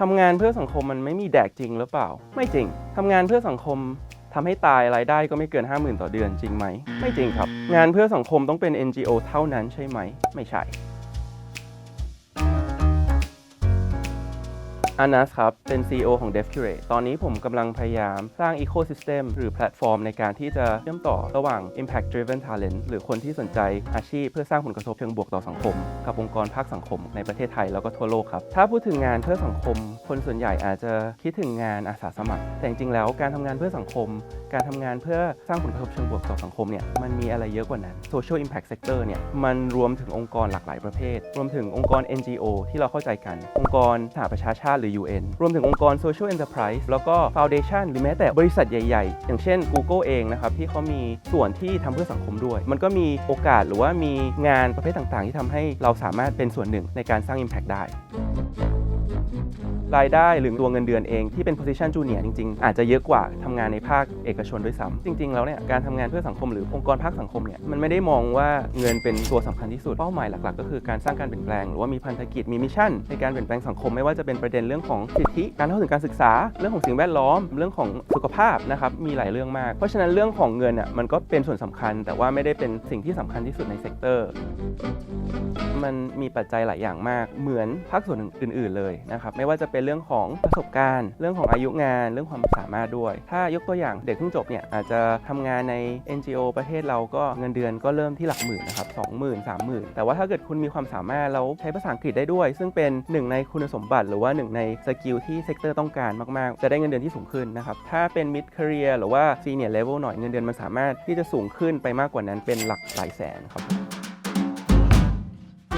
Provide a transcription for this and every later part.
ทำงานเพื่อสังคมมันไม่มีแดกจริงหรือเปล่า ไม่จริง ทำงานเพื่อสังคมทำให้ตายรายได้ก็ไม่เกิน 50,000 ต่อเดือนจริงไหม ไม่จริงครับ งานเพื่อสังคมต้องเป็น NGO เท่านั้นใช่ไหม ไม่ใช่ อานัสครับ เป็น CEO ของ DevCurate ตอนนี้ผมกำลังพยายามสร้าง Ecosystem หรือแพลตฟอร์มในการที่จะเชื่อมต่อระหว่าง Impact Driven Talent หรือคนที่สนใจอาชีพเพื่อสร้างผลกระทบเชิงบวกต่อสังคม กับองค์กรภาคสังคมในประเทศไทยแล้วก็ทั่วโลกครับ ถ้าพูดถึงงานเพื่อสังคม คนส่วนใหญ่อาจจะคิดถึงงานอาสาสมัคร แต่จริงๆแล้วการทำงานเพื่อสังคม การทำงานเพื่อสร้างผลกระทบเชิงบวกต่อสังคมเนี่ยมันมีอะไรเยอะกว่านั้น Social Impact Sector เนี่ยมันรวมถึงองค์กรหลากหลายประเภท รวมถึงองค์กร NGO ที่เราเข้าใจกัน องค์กรสหประชาชาติหรือ UN รวมถึงองค์กร Social Enterprise แล้วก็ Foundation หรือแม้แต่บริษัทใหญ่ ๆ อย่างเช่น Google เองนะครับที่เขามีส่วนที่ทำเพื่อสังคมด้วย มันก็มีโอกาสหรือว่ามีงานประเภทต่างๆ ที่ทำให้เราสามารถเป็นส่วนหนึ่งในการสร้าง Impact ได้ รายได้หรือตัวเงินเดือนเองที่เป็น position junior จริง ๆ อาจจะเยอะกว่าทำงานในภาคเอกชนด้วยซ้ำจริง ๆ แล้วเนี่ยการทำงานเพื่อสังคมหรือองค์กรภาคสังคมเนี่ยมันไม่ได้มองว่าเงินเป็นตัวสำคัญที่สุดเป้าหมายหลัก ๆ ก็คือการสร้างการเปลี่ยนแปลงหรือว่ามีพันธกิจมีมิชชั่นในการเปลี่ยนแปลงสังคมไม่ว่าจะเป็นประเด็นเรื่องของสิทธิการเข้าถึงการศึกษา เรื่องของสิ่งแวดล้อม เรื่องของสุขภาพนะครับมีหลายเรื่องมาก เพราะฉะนั้นเรื่องของเงินอะมันก็เป็นส่วนสำคัญ แต่ว่าไม่ได้เป็นสิ่งที่สำคัญที่สุดในเซกเตอร์มันมีปัจจัยหลายอย่างมากเหมือนภาคส่วนอื่น ๆ เลยนะครับไม่ว่าจะเป็นเรื่องของประสบการณ์ เรื่องของอายุงาน เรื่องความสามารถด้วย ถ้ายกตัวอย่างเด็กเพิ่งจบเนี่ยอาจจะทำงานใน NGO ประเทศเราก็เงินเดือนก็เริ่มที่หลักหมื่นนะครับ20,000 30,000แต่ว่าถ้าเกิดคุณมีความสามารถแล้วใช้ภาษาอังกฤษได้ด้วย ซึ่งเป็นหนึ่งในคุณสมบัติ หรือว่าหนึ่งในสกิลที่เซกเตอร์ต้องการมากๆ จะได้เงินเดือนที่สูงขึ้นนะครับถ้าเป็น mid career หรือว่า senior level หน่อยเงินเดือนมันสามารถที่จะสูงขึ้นไปมากกว่านั้นเป็นหลักหลายแสนครับ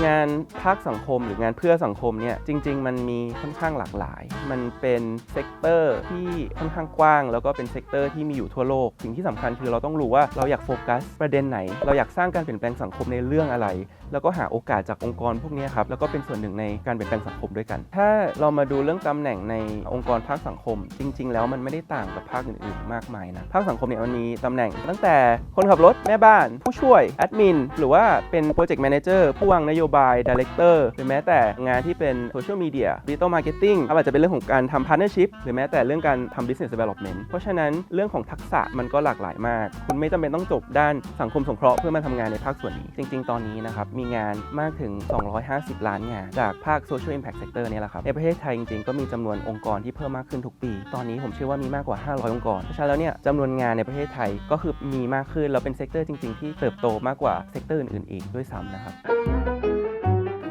งานภาคสังคมหรืองานเพื่อสังคมเนี่ยจริง ๆ มันมีค่อนข้างหลากหลาย มันเป็นเซกเตอร์ที่ค่อนข้างกว้าง แล้วก็เป็นเซกเตอร์ที่มีอยู่ทั่วโลก สิ่งที่สำคัญคือเราต้องรู้ว่าเราอยากโฟกัสประเด็นไหน เราอยากสร้างการเปลี่ยนแปลงสังคมในเรื่องอะไร แล้วก็หาโอกาสจากองค์กรพวกนี้ครับแล้วก็เป็นส่วนหนึ่งในการเปลี่ยนแปลงสังคมด้วยกัน ถ้าเรามาดูเรื่องตำแหน่งในองค์กรภาคสังคม จริง ๆ แล้วมันไม่ได้ต่างกับภาคอื่นๆมากมายนะภาคสังคมเนี่ยมันมีตำแหน่ง ตั้งแต่คนขับรถแม่บ้าน ผู้ช่วยแอดมินหรือว่าเป็นโปรเจกต์แมเนเจอร์ผู้วางนโยบายดีเลกเตอร์หรือแม้แต่งานที่เป็นโซเชียลมีเดียดิจิตอลมาร์เก็ตติ้งอาจจะเป็นเรื่องของการทำพาร์เนอร์ชิพหรือแม้แต่เรื่องการทำ business development เพราะฉะนั้นเรื่องของทักษะมันก็หลากหลายมาก คุณไม่จำเป็นต้องจบด้านสังคมสงเคราะห์เพื่อมาทำงานในภาคส่วนนี้ จริง ๆ ตอนนี้นะครับ มีงานมากถึง 250 ล้านงาน จากภาค social impact sector เนี่ยแหละครับ ในประเทศไทยจริง ๆ ก็มีจำนวนองค์กรที่เพิ่มมากขึ้นทุกปี ตอนนี้ผมเชื่อว่ามีมากกว่า 500 องค์กร เพราะฉะนั้นแล้วเนี่ยจำนวนงานในประเทศไทยก็คือมีมากขึ้นแล้วเป็นเซกเตอร์จริง ๆ ที่เติบโตมากกว่าเซกเตอร์อื่นๆอีกด้วยซ้ำนะครับ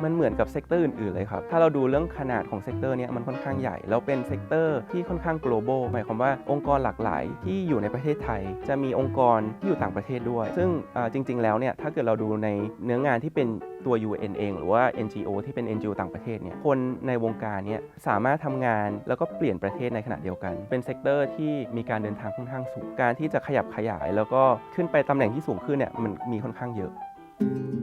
มันเหมือนกับเซกเตอร์อื่นๆเลยครับ ถ้าเราดูเรื่องขนาดของเซกเตอร์เนี้ยมันค่อนข้างใหญ่ แล้วเป็นเซกเตอร์ที่ค่อนข้าง global หมายความว่าองค์กรหลากหลายที่อยู่ในประเทศไทย จะมีองค์กรที่อยู่ต่างประเทศด้วย ซึ่งจริง ๆ แล้วเนี่ยถ้าเกิดเราดูในเนื้องานที่เป็นตัว UN เอง หรือว่า NGO ที่เป็น NGO ต่างประเทศเนี่ยคนในวงการเนี้ยสามารถทำงานแล้วก็เปลี่ยนประเทศในขณะเดียวกัน เป็นเซกเตอร์ที่มีการเดินทางค่อนข้างสูงการที่จะขยับขยาย แล้วก็ขึ้นไปตำแหน่งที่สูงขึ้นเนี่ยมันมีค่อนข้างเยอะถ้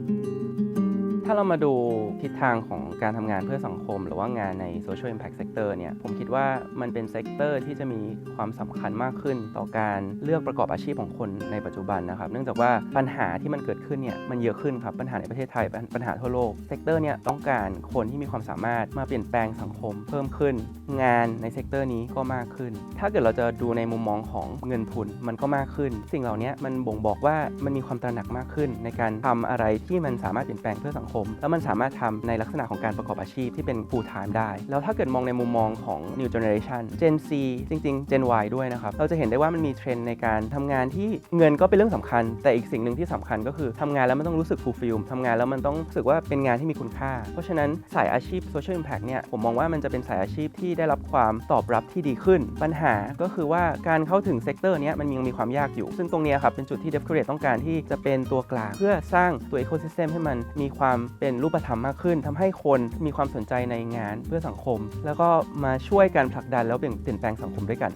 าเรามาดูทิศทางของการทำงานเพื่อสังคม หรือว่างานใน Social Impact Sector เนี่ยผมคิดว่ามันเป็นเซกเตอร์ที่จะมีความสำคัญมากขึ้น ต่อการเลือกประกอบอาชีพของคนในปัจจุบันนะครับ เนื่องจากว่าปัญหาที่มันเกิดขึ้นเนี่ยมันเยอะขึ้นครับ ปัญหาในประเทศไทยปัญหาทั่วโลกเซกเตอร์เนี่ยต้องการคนที่มีความสามารถมาเปลี่ยนแปลงสังคมเพิ่มขึ้น งานในเซกเตอร์นี้ก็มากขึ้น ถ้าเกิดเราจะดูในมุมมองของเงินทุนมันก็มากขึ้น สิ่งเหล่านี้มันบ่งบอกว่ามันมีความตระหนักมากขึ้น ในการทำอะไรที่มันสามารถเปลี่ยนแปลงเพื่อสังคมแล้วมันสามารถทำในลักษณะของการประกอบอาชีพที่เป็น full time ได้ แล้วถ้าเกิดมองในมุมมองของ new generation Gen Z จริง ๆ Gen Y ด้วยนะครับ เราจะเห็นได้ว่ามันมีเทรนด์ในการทำงานที่เงินก็เป็นเรื่องสำคัญ แต่อีกสิ่งหนึ่งที่สำคัญก็คือทำงานแล้วมันต้องรู้สึก fulfill ทำงานแล้วมันต้องรู้สึกว่าเป็นงานที่มีคุณค่า เพราะฉะนั้นสายอาชีพ social impact เนี่ยผมมองว่ามันจะเป็นสายอาชีพที่ได้รับความตอบรับที่ดีขึ้น ปัญหาก็คือว่าการเข้าถึงเซกเตอร์นี้มันยังมีความยากอยู่ ซึ่งตรงนี้ครับเป็นจุดที่ DevCurate ต้องการที่จะเป็นตัวกลาง เพื่อสร้างตัว ecosystem ให้มันมีความเป็นรูปธรรมมากขึ้นทำให้คนมีความสนใจในงานเพื่อสังคม แล้วก็มาช่วยกันผลักดันแล้วเปลี่ยนเปลี่ยนแปลงสังคมด้วยกัน